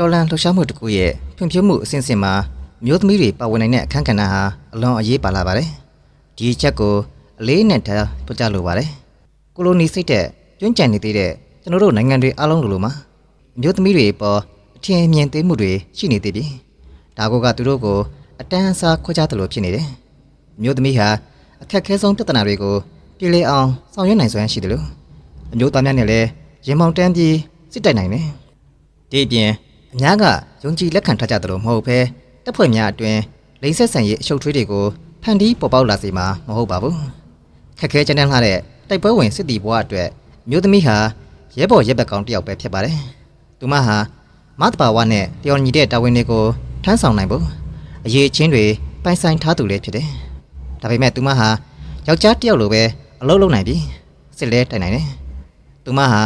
တော်လန်လှူရှားမှုတစ်ခုရဲ့ဖွံ့ဖြိုးမှုအစဉ်စဉ်မှာမျိုးသမီးတွေပါဝင်နိုင်တဲ့အခန်းကဏ္ဍဟာအလွန်အရေးပါလာပါတယ်။ဒီအချက်ကိုအလေးနဲ့ထားပြကြလိုပါတယ်။ကိုလိုနီစိတ်တဲ့ကျွမ်းကျန်နေသေးတဲ့ကျွန်တော်တို့နိုင်ငံတွေအားလုံးလိုလိုမှာမျိုးသမီးတွေပေါ်အထင်အမြင်သေးမှုတွေရှိနေသေးပြီ။ဒါကကသူတို့ကိုအတန်းအစားခွဲခြားတယ်လို့ဖြစ်နေတယ်။မျိုးသမီးဟာအခက်အခဲဆုံးပြဿနာတွေကိုပြည်လေအောင်ဆောင်ရွက်နိုင်စွမ်းရှိတယ်လို့အမျိုးသားများနဲ့လည်းရင်မောင်တန်းပြီးစစ်တိုက်နိုင်တယ်။ဒီအပြင် အများကယုံကြည်လက်ခံထားကြသလိုမဟုတ်ဘဲတပ်ဖွဲ့များအတွင်လိမ့်ဆက်ဆန်ရေးအရှုပ်ထွေးတွေကိုဖန်တီးပေါ်ပေါက်လာစေမှာမဟုတ်ပါဘူးခက်ခဲကြမ်းတမ်းလှတဲ့တိုက်ပွဲဝင်စစ်တီဘွားအတွက်မြို့သမီးဟာရဲဘော်ရဲဘက်ကောင်တစ်ယောက်ပဲဖြစ်ပါတယ်သူမဟာမတ်တဘာဝနဲ့တယော်ညီတဲ့တာဝန်တွေကိုထမ်းဆောင်နိုင်ဖို့အရေးချင်းတွေပိုင်ဆိုင်ထားသူလည်းဖြစ်တယ်ဒါပေမဲ့သူမဟာယောက်ျားတစ်ယောက်လိုပဲအလုပ်လုပ်နိုင်ပြီးစစ်လဲတိုင်နိုင်တယ်သူမဟာ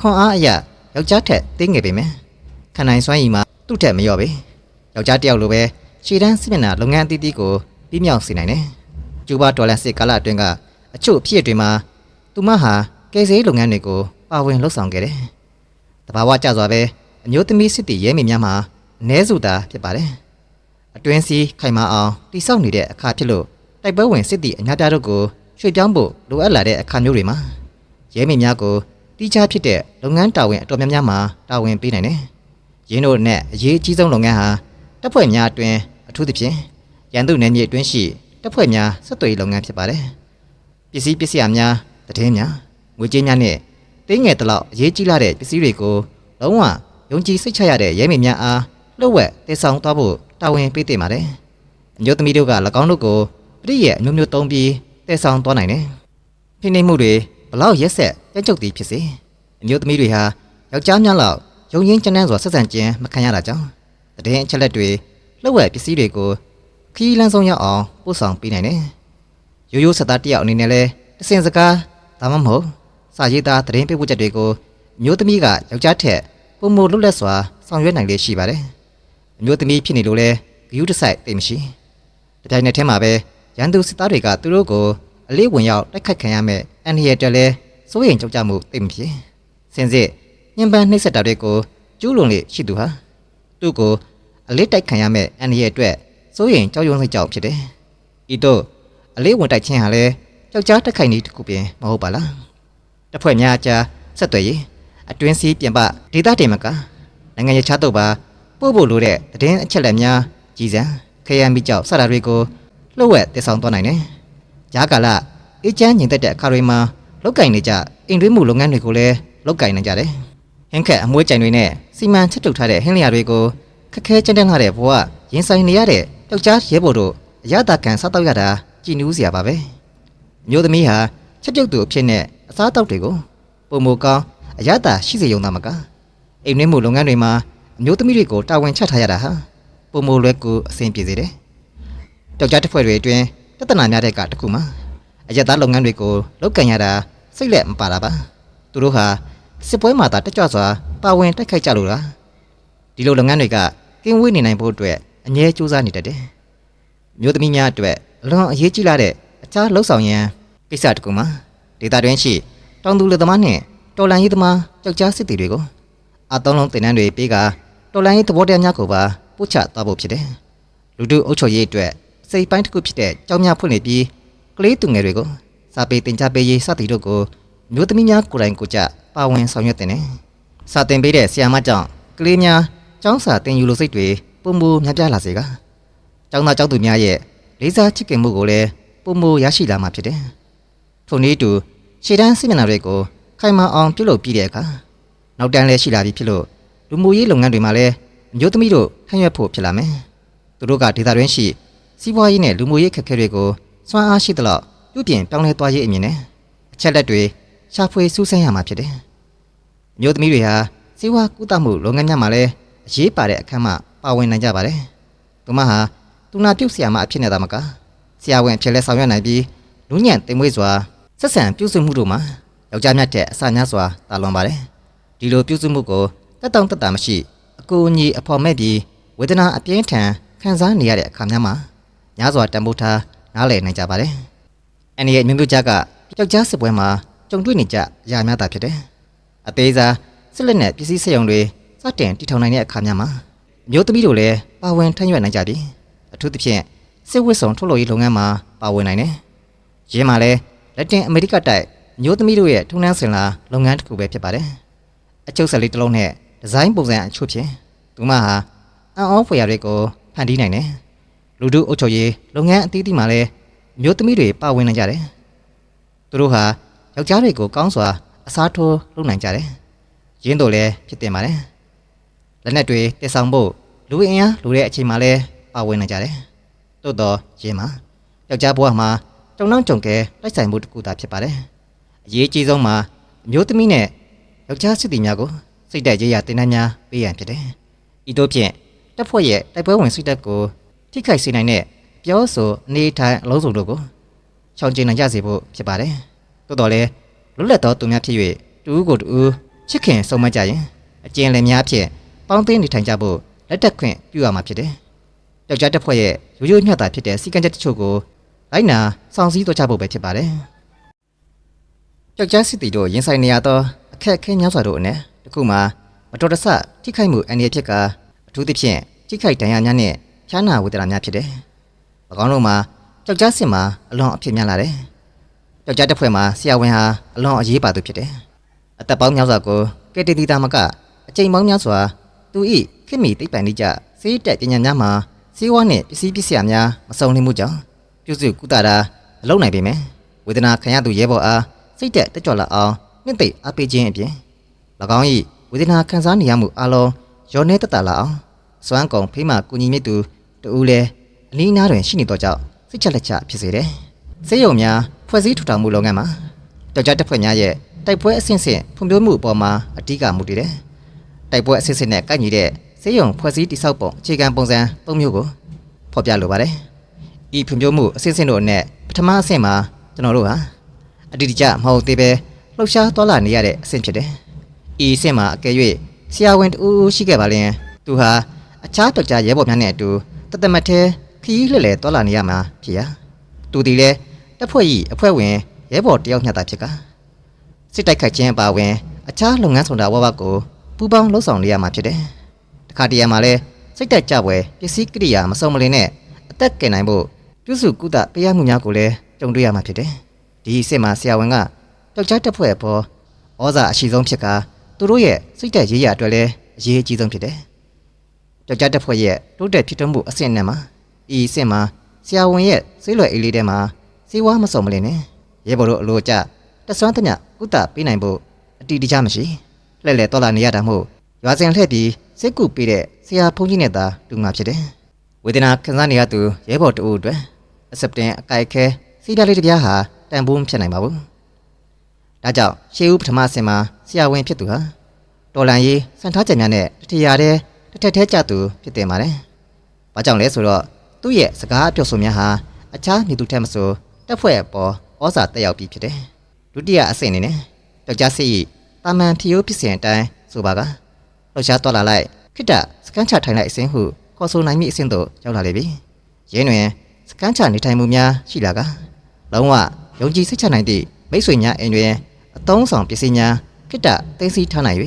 ခွန်အားအရာယောက်ျားထက်တင်းငယ်ပေမဲ့ ခံနိုင်စွမ်းရည်မှာသူ့ထက်မလျော့ပဲယောက်ျားတစ်ယောက်လိုပဲရှည်တန်းစစ်မျက်နှာလုပ်ငန်းအသီးသီးကိုပြီးမြောက်စေနိုင်တယ်ကျူဘာဒေါ်လာစစ်ကာလအတွင်းကအချို့အဖြစ်တွေမှာသူမဟာကယ်ဆယ်ရေးလုပ်ငန်းတွေကိုပါဝင်လှုပ်ဆောင်ခဲ့တယ်တဘာဝကျစွာပဲအမျိုးသမီးစစ်တီရဲမေများမှာအ ਨੇ စုတာဖြစ်ပါတယ်အတွင်းစီခိုင်မာအောင်တိဆောက်နေတဲ့အခါဖြစ်လို့တိုက်ပွဲဝင်စစ်တီအများပြားတို့ကိုရွှေ့ပြောင်းဖို့လိုအပ်လာတဲ့အခါမျိုးတွေမှာရဲမေများကိုတိကျဖြစ်တဲ့လုပ်ငန်းတာဝန်အတော်များများမှာတာဝန်ပေးနိုင်တယ် ရင်းတို့နဲ့အရေးအကြီးဆုံးလုပ်ငန်းဟာတပ်ဖွဲ့များအတွင်အထူးသဖြင့်ရန်သူနယ်မြေအတွင်းရှိတပ်ဖွဲ့များဆက်သွယ်ရေးလုပ်ငန်းဖြစ်ပါတယ်။ပစ္စည်းပစ္စည်းများတည်င်းများငွေကြေးများနဲ့တင်းငယ်တလောက်အရေးကြီးလာတဲ့ပစ္စည်းတွေကိုလုံးဝယုံကြည်စိတ်ချရတဲ့ရဲမေများအားလှုပ်ဝက်တည်ဆောင်သွားဖို့တာဝန်ပေးတင်ပါတယ်။အမျိုးသမီးတို့က၎င်းတို့ကိုပရိရဲ့အမျိုးမျိုးသုံးပြီးတည်ဆောင်သွားနိုင်တယ်။ဖိနှိပ်မှုတွေဘလောက်ရက်ဆက်ကြက်ကြုတ်သည်ဖြစ်စေအမျိုးသမီးတွေဟာယောက်ျားများလောက် ရုံရင်းကျန်းတန်းစွာဆက်ဆံခြင်းမခံရတာကြောင့်တည်င်းအချက်လက်တွေလှုပ်ဝက်ပစ္စည်းတွေကိုခီးလန်းဆုံးရောက်အောင်ပို့ဆောင်ပေးနိုင်တယ်။ရိုးရိုးဆက်သားတစ်ယောက်အနေနဲ့လဲတစင်စကားဒါမှမဟုတ်စာရေးသားတည်င်းပေးပို့ချက်တွေကိုအမျိုးသမီးကယောက်ျားထက်ပုံမလွတ်လပ်စွာဆောင်ရွက်နိုင်လေရှိပါတယ်။အမျိုးသမီးဖြစ်နေလို့လဲဂယုတစိုက်သိမရှိ။တပြိုင်နက်တည်းမှာပဲရန်သူစစ်သားတွေကသူတို့ကိုအလေးဝင်ရောက်တိုက်ခတ်ခံရမဲ့အန်ဟီယက်တက်လဲစိုးရိမ်ကြောက်ကြမှုသိမဖြစ်။စင်စစ် ညှဉ်းပန်းနှိပ်စက်တာတွေကိုကျူးလွန်လေရှိသူဟာသူ့ကိုအလေးတိုက်ခံရမဲ့အန်ဒီရဲ့အတွက်စိုးရင်ကြောက်ရွံ့စိတ်ကြောက်ဖြစ်တယ်။ဤတော့အလေးဝင်တိုက်ခြင်းဟာလည်းကြောက်ကြားတက်ခိုင်နေတစ်ခုပင်မဟုတ်ပါလား။တစ်ဖွဲ့များအကြားဆက်သွယ်ရေးအတွင်းစည်းပြင်ပဒေတာတင်မကနိုင်ငံရေးချတော့ပါပို့ဖို့လိုတဲ့သတင်းအချက်အလက်များကြီးစံခရမ်းမိကြောက်စတာတွေကိုလှုပ်ဝက်တည်ဆောင်သွားနိုင်တယ်။ဂျာကာလအေးချမ်းညင်သက်တဲ့အခါတွေမှာလောက်ကင်နေကြအိမ်တွင်းမှုလုပ်ငန်းတွေကိုလည်းလောက်ကင်နေကြတယ်။ ဟင်းခက်အမွှေးကြိုင်တွေနဲ့စီမံချက်တုတ်ထားတဲ့ဟင်းလျာတွေကိုခက်ခဲကြမ်းတမ်းလာတဲ့ဘဝရင်ဆိုင်နေရတဲ့ယောက်ျားရဲဘော်တို့အရသာခံစားတော့ရတာကြည်နူးစရာပါပဲအမျိုးသမီးဟာချက်ပြုတ်သူအဖြစ်နဲ့အစားတောက်တွေကိုပုံမကောင်းအရသာရှိစေရုံသာမကအိမ်နှင်းမှုလုပ်ငန်းတွေမှာအမျိုးသမီးတွေကိုတာဝန်ချထားရတာဟာပုံမလွယ်ကူအဆင်ပြေစေတယ်ယောက်ျားတစ်ဖွဲ့တွေအတွင်းတသနာများတဲ့ကတစ်ခုမှာအရသာလုပ်ငန်းတွေကိုလုပ်ကန်ရတာစိတ်လက်မပါတာပါသူတို့ဟာ စစ်ပွဲမှာသာတက်ကြွစွာပါဝင်တိုက်ခိုက်ကြလို့လားဒီလိုလုပ်ငန်းတွေကကင်းဝေးနေနိုင်ဖို့အတွက်အငြဲစူးစမ်းနေတတ်တယ်မျိုးသမီးများအတွက်အလွန်အရေးကြီးလာတဲ့အခြားလှုပ်ဆောင်ရန်ကိစ္စတစ်ခုမှာဒေတာတွင်ရှိတောင်သူလူသမားနှင့်တော်လန်ရေးသမားကြောက်ကြားစစ်တီတွေကိုအသုံးလုံးတင်နန်းတွေပေးကတော်လန်ရေးသဘောတရားများကိုပါပို့ချသွားဖို့ဖြစ်တယ်လူတို့အုပ်ချုပ်ရေးအတွက်စိတ်ပိုင်းတစ်ခုဖြစ်တဲ့ကြောင်းများဖွင့်နေပြီးကလေးသူငယ်တွေကိုစာပေတင် जा ပေးရေးစသည်တို့ကို မျိုးသမီးများကိုယ်တိုင်ကိုယ်ကျပါဝင်ဆောင်ရွက်တင်တယ်။စာတင်ပေးတဲ့ဆရာမကြောင့်ကလေးများကျောင်းစာတင်ယူလို့စိတ်တွေပုံမူများပြားလာစေကကျောင်းသားကျောင်းသူများရဲ့လေးစားချစ်ခင်မှုကိုလည်းပုံမူရရှိလာမှာဖြစ်တယ်။ထို့နည်းတူရှေ့တန်းစစ်မျက်နှာတွေကိုခိုင်မာအောင်ပြုလုပ်ပြီးတဲ့အခါနောက်တန်းလည်းရှိလာပြီဖြစ်လို့လူမှုရေးလုပ်ငန်းတွေမှာလည်းအမျိုးသမီးတို့ထမ်းရွက်ဖို့ဖြစ်လာမယ်။သူတို့ကဒေသတွင်းရှိစီးပွားရေးနဲ့လူမှုရေးခက်ခဲတွေကိုစွမ်းအားရှိသလောက်ပြုပြင်ပြောင်းလဲသွားရေးအမြင်နဲ့အချက်လက်တွေ ရှာဖွေစူးစမ်းရမှာဖြစ်တယ်။မျိုးသမီးတွေဟာစေဝါကုသမှုလုပ်ငန်းများမှာလည်းအရေးပါတဲ့အခန်းမှပါဝင်နိုင်ကြပါတယ်။သူမဟာသူနာပြုတ်ဆရာမအဖြစ်နဲ့သာမကဆရာဝန်ဖြစ်လဲဆောင်ရွက်နိုင်ပြီးလူညံ့တင်မွေးစွာဆက်ဆံပြုစုမှုတို့မှာယောက်ျားများတဲ့အစများစွာတာလွန်ပါတယ်။ဒီလိုပြုစုမှုကိုတက်တောင့်တက်တာမရှိအကူအညီအဖော်မဲ့ပြီးဝေဒနာအပြင်းထန်ခံစားနေရတဲ့အခါများမှာများစွာတန်ဖိုးထားနားလည်နိုင်ကြပါတယ်။အန်ရဲ့မျိုးမျိုးကြားကယောက်ျားစစ်ပွဲမှာ ကြုံတွေ့နေကြအရာများတာဖြစ်တယ်။အသေးစားစစ်လက်နဲ့ပစ္စည်းစက်ရုံတွေစတင်တည်ထောင်နိုင်တဲ့အခါများမှာအမျိုးသမီးတို့လည်းပါဝင်ထမ်းရွက်နိုင်ကြပြီအထူးသဖြင့်စစ်ဝတ်ဆောင်ထုတ်လုပ်ရေးလုပ်ငန်းမှာပါဝင်နိုင်တယ်။ယင်းမှာလည်းလက်တင်အမေရိကတိုက်အမျိုးသမီးတို့ရဲ့ထုံနှန်းစင်လာလုပ်ငန်းတစ်ခုပဲဖြစ်ပါတယ်။အကျုပ်ဆက်လေးတစ်လုံးနဲ့ဒီဇိုင်းပုံစံအချို့ဖြင့်သူမဟာအန်အောဖွေရတွေကိုဖန်တီးနိုင်တယ်။လူတို့အုပ်ချုပ်ရေးလုပ်ငန်းအသီးသီးမှာလည်းအမျိုးသမီးတွေပါဝင်နိုင်ကြတယ်။သူတို့ဟာ ယောက်ျားတွေကိုကောင်းစွာအစားထိုးလုပ်နိုင်ကြတယ်။ရင်းတို့လည်းဖြစ်တင်ပါတယ်။လက်နက်တွေတည်ဆောင်ဖို့လူအင်အားလူတဲ့အချိန်မှာလည်းပါဝင်နိုင်ကြတယ်။သို့တော့ရင်းမှာယောက်ျားဘဝမှာတုံနှောင်းကြုံကဲလိုက်ဆိုင်မှုတစ်ခုသာဖြစ်ပါတယ်။အရေးကြီးဆုံးမှာအမျိုးသမီးနဲ့ယောက်ျားစစ်သည်များကိုစိတ်တက်ရေးရတင်နှန်းများပေးရန်ဖြစ်တယ်။ဤတို့ဖြင့်တပ်ဖွဲ့ရဲ့တိုက်ပွဲဝင်စိတ်တက်ကိုထိခိုက်စေနိုင်တဲ့ပြောဆိုအနေထိုင်အလုံးစုံတို့ကိုချောင်ကျဉ်နိုင်ကြစေဖို့ဖြစ်ပါတယ်။ သို့တော်လည်းလွတ်လပ်သောသူများဖြစ်၍တူဦးကိုတူဦးချစ်ခင်ဆုံးမကြရင်အကျဉ်းလည်များဖြင့်ပေါင်းသိနေထိုင်ကြဖို့လက်တက်ခွင့်ပြုရမှာဖြစ်တယ်။ယောက်ျားတပ်ဖွဲ့ရဲ့ရိုးရိုးမျှတာဖြစ်တဲ့စီကံချက်တချို့ကိုလိုက်နာစောင့်စည်းတော့ကြဖို့ပဲဖြစ်ပါတယ်။ယောက်ျားစစ်တီတို့ရင်ဆိုင်နေရသောအခက်အခဲများစွာတို့အနက်တစ်ခုမှာမတော်တဆထိခိုက်မှုအန္တရာယ်ဖြစ်ကအထူးသဖြင့်ထိခိုက်ဒဏ်ရာများနဲ့ဖြားနာဝေဒနာများဖြစ်တယ်။၎င်းတို့မှာယောက်ျားစစ်မှာအလွန်အဖြစ်များလာတယ်။ ယောက်ျားတပ်ဖွဲ့မှာဆရာဝန်ဟာအလွန်အရေးပါသူဖြစ်တယ်။အသက်ပေါင်းများစွာကိုကဲတင်တီတာမကအချိန်ပေါင်းများစွာသူ၏ခိမိသိပ္ပံနိကြစေးတက်ပညာများမှာစေဝါနှင့်ပစ္စည်းပစ္စယများမစုံလင်မှုကြောင့်ပြုစုကုသတာမလုပ်နိုင်ပေမယ့်ဝေဒနာခံရသူရဲဘော်အားစိတ်တက်တက်ကြွလာအောင်မြင့်သိပ်အားပေးခြင်းအပြင်၎င်း၏ဝေဒနာခံစားနေရမှုအလုံးရောနေတက်တာလာအောင်စွမ်းကုန်ဖိမကူညီမြင့်သူတူလည်းအနီးနားတွင်ရှိနေတော့ကြောင့်စိတ်ချက်လက်ချဖြစ်စေတယ်။စေယုံများ ဖွဲ့စည်းထူထောင်မှုလုပ်ငန်းမှာတောက်ကြတက်ဖွဲ့များရဲ့တိုက်ပွဲအဆင့်ဆင့်ဖွံ့ဖြိုးမှုအပေါ်မှာအဓိကမူတည်တယ်။တိုက်ပွဲအဆင့်ဆင့်နဲ့ကိုက်ညီတဲ့စေယုံဖွဲ့စည်းတိစောက်ပုံအခြေခံပုံစံ၃မျိုးကိုဖော်ပြလိုပါတယ်။ဤဖွံ့ဖြိုးမှုအဆင့်ဆင့်တို့အနက်ပထမအဆင့်မှာကျွန်တော်တို့ဟာအတိအကျမဟုတ်သေးပဲလှုပ်ရှားသွားလာနေရတဲ့အဆင့်ဖြစ်တယ်။ဤအဆင့်မှာအကယ်၍ဆရာဝန်တူဦးရှိခဲ့ပါလျင်သူဟာအခြားတော်ကြားရဲဘော်များနဲ့အတူတသက်မတ်သေးခီးလှည့်လှည့်သွားလာနေရမှာဖြစ်ရာသူဒီလဲ တပ်ဖွဲ့၏အဖွဲ့ဝင်ရဲဘော်တယောက်မျှသာဖြစ်ကစစ်တိုက်ခိုက်ခြင်းအပါအဝင်အခြားလုပ်ငန်းဆောင်တာဝဝကိုပူးပေါင်းလှုပ်ဆောင်နေရမှာဖြစ်တယ်။တခါတရံမှာလဲစိတ်တက်ကြပွဲပစ္စည်းကိရိယာမစုံမလင်နဲ့အသက်ကယ်နိုင်ဖို့ပြုစုကုသပေးရမှုများကိုလည်းကြုံတွေ့ရမှာဖြစ်တယ်။ဒီအစ်စ်မှာဆရာဝန်ကယောက်ျားတပ်ဖွဲ့အပေါ်ဩဇာအရှိဆုံးဖြစ်ကသူတို့ရဲ့စိတ်တက်ရေးရအတွက်လည်းအရေးအကြီးဆုံးဖြစ်တယ်။ယောက်ျားတပ်ဖွဲ့ရဲ့တိုးတက်ဖြစ်ထွန်းမှုအဆင့်နဲ့မှာဤအဆင့်မှာဆရာဝန်ရဲ့ဆေးလွယ်အေးလေးထဲမှာ စေဝါမစုံမလင်နဲ့ရဲဘော်တို့အလိုအကျတဆွမ်းသမျှကုသပေးနိုင်ဖို့အတီးတခြားမရှိလှဲ့လေတော်လာနေရတာမို့ရွာစဉ်လှည့်ပြီးစစ်ကူပေးတဲ့ဆရာဖုန်းကြီးနဲ့သာတူမှာဖြစ်တယ်ဝေဒနာခံစားနေရသူရဲဘော်တို့အတွက်အစပတင်အကြိုက်ခဲစီးပြားလေးတစ်ပြားဟာတန်ဖိုးမဖြစ်နိုင်ပါဘူးဒါကြောင့်ရှေးဦးပထမဆင်မှာဆရာဝန်ဖြစ်သူဟာတော်လန်ရေးစံထားချက်များနဲ့တထရာတဲ့တစ်ထက်ထဲကျသူဖြစ်တင်ပါတယ်ဘာကြောင့်လဲဆိုတော့သူ့ရဲ့စကားအပြောဆိုများဟာအခြားမြေသူထက်မဆို တက်ဖွဲ့အပေါ်ဩဇာတက်ရောက်ပြီးဖြစ်တယ်။ဒုတိယအဆင့်အနေနဲ့ယောက်ျားစစ်၏တာမန်ဖြီယိုးဖြစ်စဉ်အတိုင်းဆိုပါကလှောက်ရှားတော်လာလိုက်ခိတ္တစကန်ချထိုင်လိုက်အစဉ်ဟုခေါ်ဆိုနိုင်မိအဆင့်သို့ရောက်လာလေပြီ။ရင်းတွင်စကန်ချနေထိုင်မှုများရှိလာကလုံးဝယုံကြည်စိတ်ချနိုင်သည့်မိတ်ဆွေများအိမ်တွင်အသုံးဆောင်ပစ္စည်းများခိတ္တသိသိထားနိုင်၍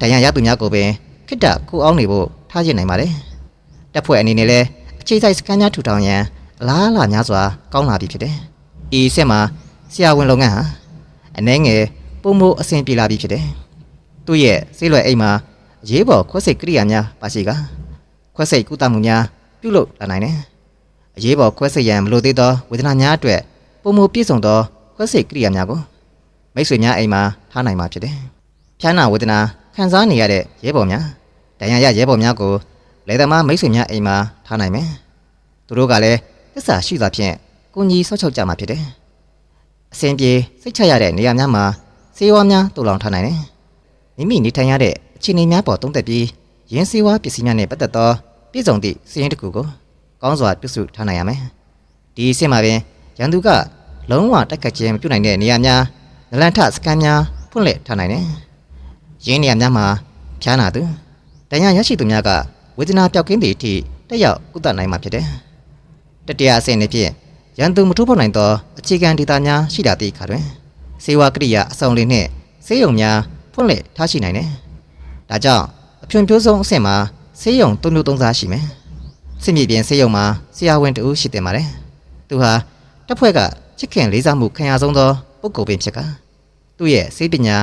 တန်ရရသူများကိုပင်ခိတ္တကိုအောင်နေဖို့ထားကျင်နိုင်ပါတယ်။တပ်ဖွဲ့အနေနဲ့လည်းအခြေစိုက်စကန်များထူထောင်ရန် အလားအလာများစွာကောင်းလာပြီဖြစ်တယ်။ဤဆက်မှာဆရာဝန်လုပ်ငန်းဟာအနှဲငယ်ပုံမိုအဆင်ပြေလာပြီဖြစ်တယ်။သူ့ရဲ့ဆေးလွယ်အိမ်မှာအရေးပေါ်ခွက်စိတ်ကိရိယာများပါရှိကခွက်စိတ်ကုသမှုများပြုလုပ်လာနိုင်တယ်။အရေးပေါ်ခွက်စိတ်ရန်မလိုသေးသောဝေဒနာများအတွက်ပုံမိုပြည့်စုံသောခွက်စိတ်ကိရိယာများကိုမိတ်ဆွေများအိမ်မှာထားနိုင်မှာဖြစ်တယ်။ဖြားနာဝေဒနာခံစားနေရတဲ့ရဲဘော်များဒဏ်ရာရရဲဘော်များကိုလေသမားမိတ်ဆွေများအိမ်မှာထားနိုင်မယ်။သူတို့ကလည်းသ စ္စာရှိစွာဖြင့်ကိုကြီးဆော့ချောက်ကြမှာဖြစ်တယ်။အစဉ်ပြေစိတ်ချရတဲ့နေရာများမှာစေဝါများတူလောင်ထားနိုင်တယ်။မိမိနေထိုင်ရတဲ့အခြေအနေများပေါ်သုံးသက်ပြီးရင်းစေဝါပစ္စည်းများနဲ့ပတ်သက်သောပြည်စုံသည့်စီးရင်တစ်ခုကိုကောင်းစွာပြုစုထားနိုင်ရမယ်။ဒီအဆင့်မှာပင်ရန်သူကလုံးဝတက်ခတ်ခြင်းမပြုနိုင်တဲ့နေရာများနလန်ထစကန်များဖွင့်လှစ်ထားနိုင်တယ်။ရင်းနေရာများမှာဖြားနာသူတန်ရရရှိသူများကဝေဒနာပျောက်ကင်းသည့်အထိတက်ရောက်ကုသနိုင်မှာဖြစ်တယ်။ တတိယအဆင့်နဲ့ဖြင့်ရန်သူမထိုးဖောက်နိုင်သောအခြေခံဒေတာများရှိတာသည့်အခါတွင်စေဝါကရိယာအဆောင်လေးနှင့်ဆေးရုံများဖွင့်လှစ်ထားရှိနိုင်တယ်။ဒါကြောင့်အအဖြွန်ပြိုးဆုံးအဆင့်မှာဆေးရုံသုံးမျိုးသုံးစားရှိမယ်စစ်မြေပြင်ဆေးရုံမှာဆရာဝန်တဦးရှိတင်ပါတယ်သူဟာတပ်ဖွဲ့ကချစ်ခင်လေးစားမှုခံရဆုံးသောပုဂ္ဂိုလ်ပင်ဖြစ်ကသူ့ရဲ့စေပညာ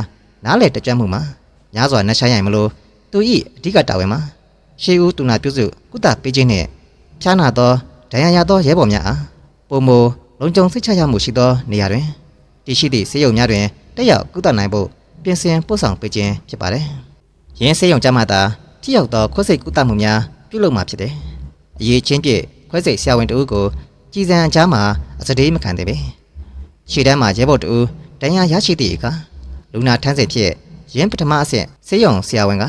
နားလည်တကြွမှုမှာများစွာနှက်ရှားရိုင်မလို့သူ၏အဓိကတာဝန်မှာရှေးဦးတူနာပြုစုကုသပေးခြင်းနှင့်ဖြားနာသော ဒဏ်ရာရသောရဲဘော်များအားပုံမလုံခြုံစိတ်ချရမှုရှိသောနေရာတွင်တည်ရှိသည့်ဆေးရုံများတွင်တက်ရောက်ကုသနိုင်ဖို့ပြင်ဆင်ပို့ဆောင်ပေးခြင်းဖြစ်ပါတယ်။ယင်းဆေးရုံကြမှာသာထိရောက်သောခွဲစိတ်ကုသမှုများပြုလုပ်မှာဖြစ်တယ်။အရေးချင်းပြည့်ခွဲစိတ်ဆရာဝန်တဦးကိုကြည်စံအကြားမှာအစတေးမခံသေးပဲ။ခြေတန်းမှာရဲဘော်တဦးတန်ရာရရှိသည့်အခါလူနာထမ်းစိတ်ဖြစ်ယင်းပထမအဆင့်ဆေးရုံဆရာဝန်က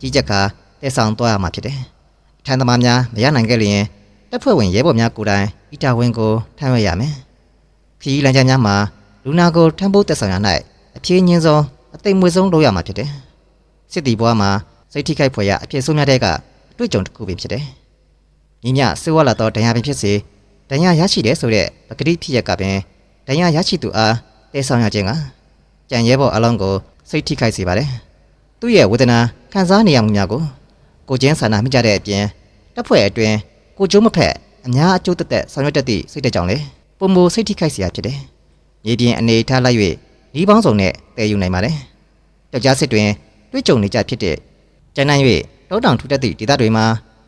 ကြီးကြပ်ကတည်ဆောင်သွားရမှာဖြစ်တယ်။ထမ်းသမားများမရနိုင်ခဲ့လျင် တပ်ဖွဲ့ဝင်ရဲဘော်များကိုယ်တိုင်ဤတာဝန်ကိုထမ်းရွက်ရမယ်။ခရီးလမ်းကြောင်းများမှာလူနာကိုထမ်းဖို့တက်ဆောင်ရ၌အဖြေညင်းဆုံးအသိမ်မွေဆုံးလုပ်ရမှာဖြစ်တယ်။စစ်တီဘွားမှာစိတ်ထိခိုက်ဖွယ်ရအဖြစ်ဆုံးများတဲ့ကအတွေ့အကြုံတစ်ခုပင်ဖြစ်တယ်။ညီညဆေးဝါးလာသောဒဏ်ရာပင်ဖြစ်စေဒဏ်ရာရရှိတယ်ဆိုတဲ့ပကတိဖြစ်ရကပင်ဒဏ်ရာရရှိသူအားတဲဆောင်ရခြင်းကကြံရဲဘော်အလုံးကိုစိတ်ထိခိုက်စေပါတယ်။သူ့ရဲ့ဝေဒနာခံစားနေရမှုများကိုကိုချင်းဆန္ဒမိကြတဲ့အပြင်တပ်ဖွဲ့အတွင်း ကိုကျိုးမဖက်အများအကျိုးတက်တက်ဆောင်ရွက်တတ်သည့်စိတ်တကြောင်လေပုံမစိတ်ထိခိုက်စရာဖြစ်တယ်။မြေပြင်အနေထားလိုက်၍ဤပေါင်းစုံနဲ့တည်ယူနိုင်ပါလေ။ယောက်ျားစစ်တွင်တွေ့ကြုံနေကြဖြစ်တဲ့ကျန်းတန်း၍တောတောင်ထူထပ်သည့်ဒေသတွေမှာ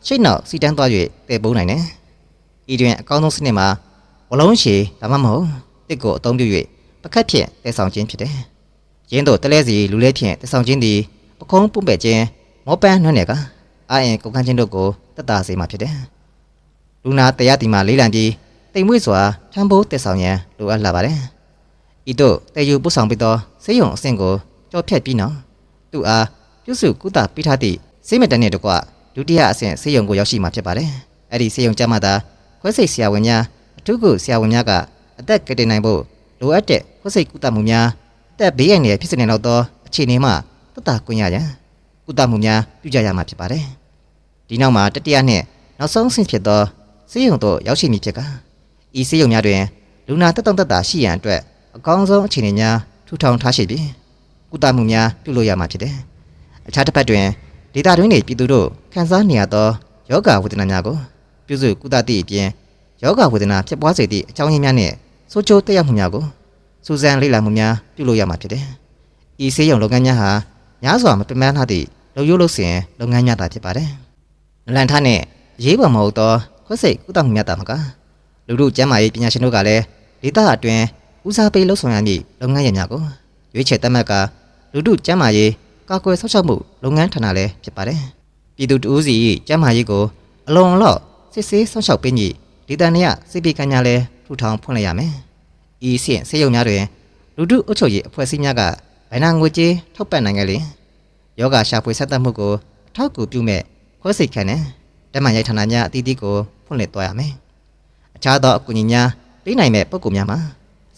ရှိတ်နောက်စီတန်းသွား၍တည်ပုံးနိုင်တယ်။ဤတွင်အကောင်းဆုံးစနစ်မှာဝလုံးရှည်ဒါမှမဟုတ်တစ်ကိုအသုံးပြု၍ပကတ်ဖြင့်တည်ဆောင်ခြင်းဖြစ်တယ်။ရင်းတို့တလဲစီလူလဲဖြင့်တည်ဆောင်ခြင်းသည်ပခုံးပွန့်ပယ်ခြင်းမောပန်းနှွမ်းနယ်ကအာရင်ကုန်ခန်းခြင်းတို့ကိုတတ်တာစေမှာဖြစ်တယ်။ လူနာတရားတီမှာလေးလံပြီးတိမ်မွေ့စွာထမ်းဖို့တည်ဆောင်ရန်လိုအပ်လာပါတယ်။ဤသို့တည်ယူပို့ဆောင်ပြီးသောဆေးရုံအဆင့်ကိုကြော်ဖြတ်ပြီးနောက်သူအားပြုစုကုသပေးထားသည့်ဆေးမတန်နှင့်တကွဒုတိယအဆင့်ဆေးရုံကိုရောက်ရှိမှာဖြစ်ပါတယ်။အဲ့ဒီဆေးရုံကျမှသာခွဲစိတ်ဆရာဝန်များအထူးကုဆရာဝန်များကအသက်ကယ်တင်နိုင်ဖို့လိုအပ်တဲ့ခွဲစိတ်ကုသမှုများအသက်ဘေးရန်တွေဖြစ်နေတော့သောအခြေအနေမှာတတကွင်ရရန်ကုသမှုများပြုကြရမှာဖြစ်ပါတယ်။ဒီနောက်မှာတတိယနှင့်နောက်ဆုံးအဆင့်ဖြစ်သော ဆေးရုံသို့ရောက်ရှိမည်ဖြစ်ကဤဆေးရုံများတွင်လူနာတက်တောင့်တက်တာရှိရန်အတွက်အကောင်းဆုံးအခြေအနေများထူထောင်ထားရှိပြီးကုသမှုများပြုလုပ်ရမှာဖြစ်တယ်။အခြားတစ်ဖက်တွင်ဒေတာတွင်နေပြည်သူတို့ခံစားနေရသောယောဂဝေဒနာများကိုပြုစုကုသသည့်အပြင်ယောဂဝေဒနာဖြစ်ပွားစေသည့်အကြောင်းရင်းများနှင့်ဆိုးကျိုးတက်ရောက်မှုများကိုစူးစမ်းလေ့လာမှုများပြုလုပ်ရမှာဖြစ်တယ်။ဤဆေးရုံလုပ်ငန်းများဟာများစွာမပင်ပန်းထားသည့်လုပ်ရိုးလုပ်စဉ်လုပ်ငန်းများသာဖြစ်ပါတယ်။နလန်ထနှင့်ရေးပေါ်မဟုတ်သော ခွဲစိတ်ကုသမှုများတာမကလူမှုကျန်းမာရေးပညာရှင်တို့ကလည်းဒေသအတွင်းဦးစားပေးလှုပ်ဆောင်ရမည့်လုပ်ငန်းရည်များကိုရွေးချယ်သတ်မှတ်ကာလူမှုကျန်းမာရေးကာကွယ်ဆောက်ရှောက်မှုလုပ်ငန်းဌာနလည်းဖြစ်ပါတယ်။ပြည်သူတဦးစီကျန်းမာရေးကိုအလွန်အလော့စစ်ဆေးဆောက်ရှောက်ပေးမည့်ဒေသနေရစိတ်ပိကညာလည်းထူထောင်ဖွင့်လိုက်ရမယ်။ဤဆင့်ဆေးရုံများတွင်လူမှုအုပ်ချုပ်ရေးအဖွဲ့အစည်းများကဗိုင်နာငွေကြေးထောက်ပံ့နိုင်ကြလေယောဂရှာဖွေဆက်သတ်မှုကိုအထောက်အကူပြုမဲ့ခွဲစိတ်ခန့်နဲ့တမန်ရိုက်ဌာနများအသီးသီးကို ဖွင့်လှစ်သွားရမယ်။အခြားသောအကူအညီများပေးနိုင်မဲ့ပုဂ္ဂိုလ်များမှာ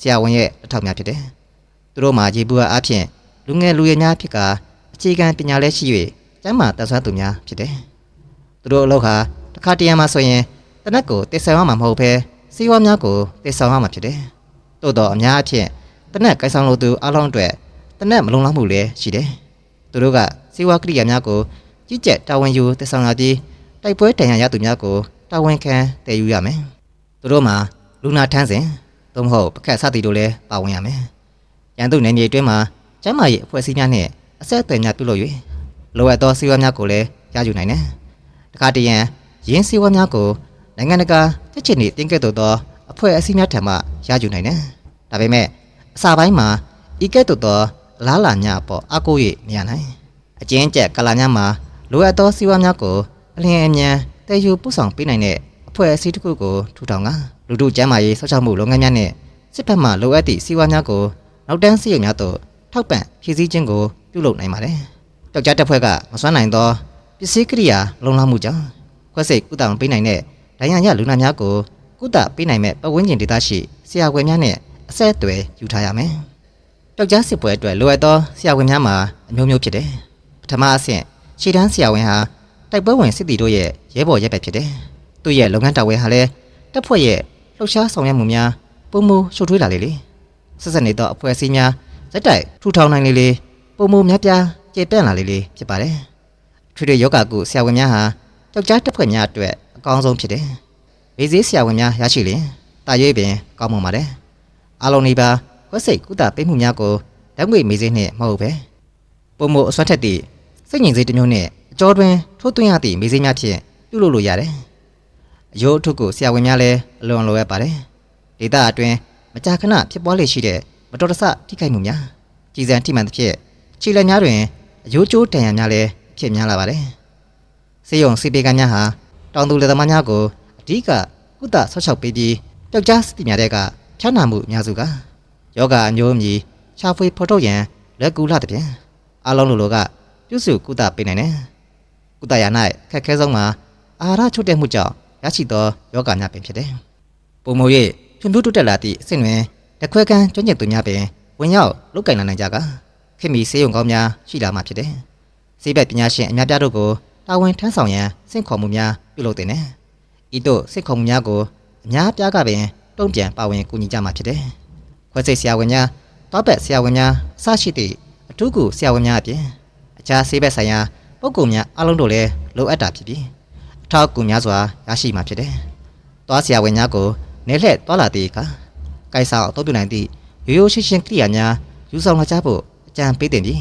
ဆရာဝန်ရဲ့လက်ထောက်များဖြစ်တယ်။သူတို့မှာရေဘူးအားဖြင့်လူငယ်လူရွယ်များဖြစ်ကာအခြေခံပညာလည်းရှိ၍ကျမ်းမာတတ်ဆွမ်းသူများဖြစ်တယ်။သူတို့အလုပ်ဟာတစ်ခါတရံမှာဆိုရင်တနက်ကိုတည်ဆောင်ရမှာမဟုတ်ဘဲစီးပွားများကိုတည်ဆောင်ရမှာဖြစ်တယ်။သို့တော့အများအဖြစ်တနက်ကိုင်ဆောင်လို့သူအလုံးအတွက်တနက်မလုံလောက်မှုလည်းရှိတယ်။သူတို့ကစီးပွားကိရိယာများကိုကြီးကြပ်တာဝန်ယူတည်ဆောင်ရပြီးတိုက်ပွဲတန်ရာရသူများကို တာဝန်ခံတည်ယူရမယ်။သူတို့မှာလူနာထမ်းစဉ်သို့မဟုတ်ပကတ်စသည်တို့လည်းပါဝင်ရမယ်။ရန်သူနယ်မြေအတွင်းမှာကျမ်းမာရေးအဖွဲ့အစည်းများနဲ့အဆက်အသွယ်များပြုလုပ်၍လိုအပ်သောစီးပွားများကိုလည်းရယူနိုင်တယ်။တခါတရံရင်းစီးပွားများကိုနိုင်ငံတကာတက်ချင်နေတင်းကဲ့သို့သောအဖွဲ့အစည်းများထံမှရယူနိုင်တယ်။ဒါပေမဲ့အစာပိုင်းမှာဤကဲ့သို့သောလားလာများပေါ်အကို၍မရနိုင်။အကျဉ်းကျက်ကလာများမှာလိုအပ်သောစီးပွားများကိုအလင်းအမြန် တည်ယူပို့ဆောင်ပေးနိုင်တဲ့အဖွဲ့အစည်းတစ်ခုကိုထူထောင်ကလူထုကျန်းမာရေးဆောက်ရှောက်မှုလုပ်ငန်းများနဲ့စစ်ဖက်မှလိုအပ်သည့်စီးပွားများကိုနောက်တန်းစီးရုံများသို့ထောက်ပံ့ဖြည့်ဆည်းခြင်းကိုပြုလုပ်နိုင်ပါတယ်။တောက်ကြားတပ်ဖွဲ့ကမစွမ်းနိုင်သောပစ္စည်းကိရိယာလုံလောက်မှုကြောင့်ခွဲစိတ်ကုသမှုပေးနိုင်တဲ့ဒဏ်ရာရလူနာများကိုကုသပေးနိုင်မဲ့ပတ်ဝန်းကျင်ဒေသရှိဆရာဝန်များနဲ့အဆက်အသွယ်ယူထားရမယ်။တောက်ကြားစစ်ပွဲအတွက်လိုအပ်သောဆရာဝန်များမှာအမျိုးမျိုးဖြစ်တယ်။ပထမအဆင့်ခြေတန်းဆရာဝန်ဟာ တိုက်ပွဲဝင်စစ်တီတို့ရဲ့ရဲဘော်ရဲဘက်ဖြစ်တယ်။သူ့ရဲ့လုပ်ငန်းတာဝန်ဟာလည်းတပ်ဖွဲ့ရဲ့လှုပ်ရှားဆောင်ရွက်မှုများပုံမရှုပ်ထွေးလာလေလေ။ဆက်ဆက်နေသောအဖွဲ့အစည်းများဇက်တိုက်ထူထောင်နိုင်လေလေပုံမများပြားကျေပြန့်လာလေလေဖြစ်ပါတယ်။ထွေထွေယောဂကုဆရာဝန်များဟာယောက်ျားတစ်ဖွဲ့များအတွက်အကောင်းဆုံးဖြစ်တယ်။ဘေးစည်းဆရာဝန်များရရှိရင်တာရွေးပင်ကောင်းမွန်ပါတယ်။အားလုံးဒီပါခွက်စိတ်ကုသပေးမှုများကိုဓာတ်ငွေမေးစေးနှင့်မဟုတ်ပဲပုံမအစွမ်းထက်သည့်စိတ်ငြိမ်စေးတစ်မျိုးနှင့် အကျော်တွင်ထိုးသွင်းရသည့်မေးစေးများဖြင့်ပြုလုပ်လို့ရတယ်။အယိုးအထုပ်ကိုဆရာဝန်များလည်းအလွန်လိုအပ်ပါတယ်။ဒေတာအတွင်းမကြာခဏဖြစ်ပွားလေရှိတဲ့မတော်တဆထိခိုက်မှုများကြီးစံထိမှန်သဖြင့်ခြေလက်များတွင်အယိုးကျိုးတန်ရများလည်းဖြစ်များလာပါတယ်။စေယုံစီပေကများဟာတောင်သူလယ်သမားများကိုအဓိကကုသဆော့ချောက်ပေးပြီးပျောက်ကြားစတိများတဲ့ကဖြတ်နာမှုအများစုကယောဂအမျိုးအမည်ရှာဖွေဖော်ထုတ်ရန်လက်ကူလာတဲ့ပြင်အလုံးလိုလိုကပြုစုကုသပေးနိုင်တယ်။ ကုသရာ၌ခက်ခဲဆုံးမှာအာဟာရချုပ်တဲ့မှုကြောင့်ရရှိသောယောဂများပင်ဖြစ်တယ်။ပုံမို၍ဖြွန်ဖြူးတိုးတက်လာသည့်အဆင့်တွင်လက်ခွဲကန်းကျွမ်းကျင်သူများပင်ဝင်ရောက်လုတ်ကင်လာနိုင်ကြကခင်မီစေယုံကောင်းများရှိလာမှာဖြစ်တယ်။စေဘက်ပညာရှင်အများပြားတို့ကိုတာဝန်ထမ်းဆောင်ရန်စင့်ခေါ်မှုများပြုလုပ်တင်တယ်။ဤသို့စင့်ခေါ်မှုများကိုအများပြားကပင်တုံ့ပြန်ပါဝင်ကူညီကြမှာဖြစ်တယ်။ခွဲစိတ်ဆရာဝန်များတောက်ဘက်ဆရာဝန်များအစရှိသည့်အထူးကူဆရာဝန်များအပြင်အခြားစေဘက်ဆိုင်ရာ ပုဂ္ဂိုလ်များအလုံးတို့လည်းလိုအပ်တာဖြစ်ပြီးအထောက်အကူများစွာရရှိမှာဖြစ်တယ်။သွားဆရာဝန်များကိုနေလှည့်သွားလာတဲ့အခါကိုက်ဆောင်အတော့ပြုနိုင်သည့်ရိုးရိုးရှင်းရှင်းကိရိယာများယူဆောင်လာကြဖို့အကြံပေးတင်ပြီး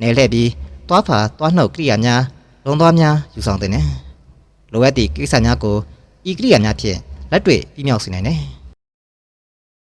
နေလှည့်ပြီးသွားဖာသွားနှုတ်ကိရိယာများလုံသွားများယူဆောင်တင်တယ်။လိုအပ်သည့်ကိစ္စများကိုဤကိရိယာများဖြင့်လက်တွေ့ပြမြောက်စေနိုင်တယ်။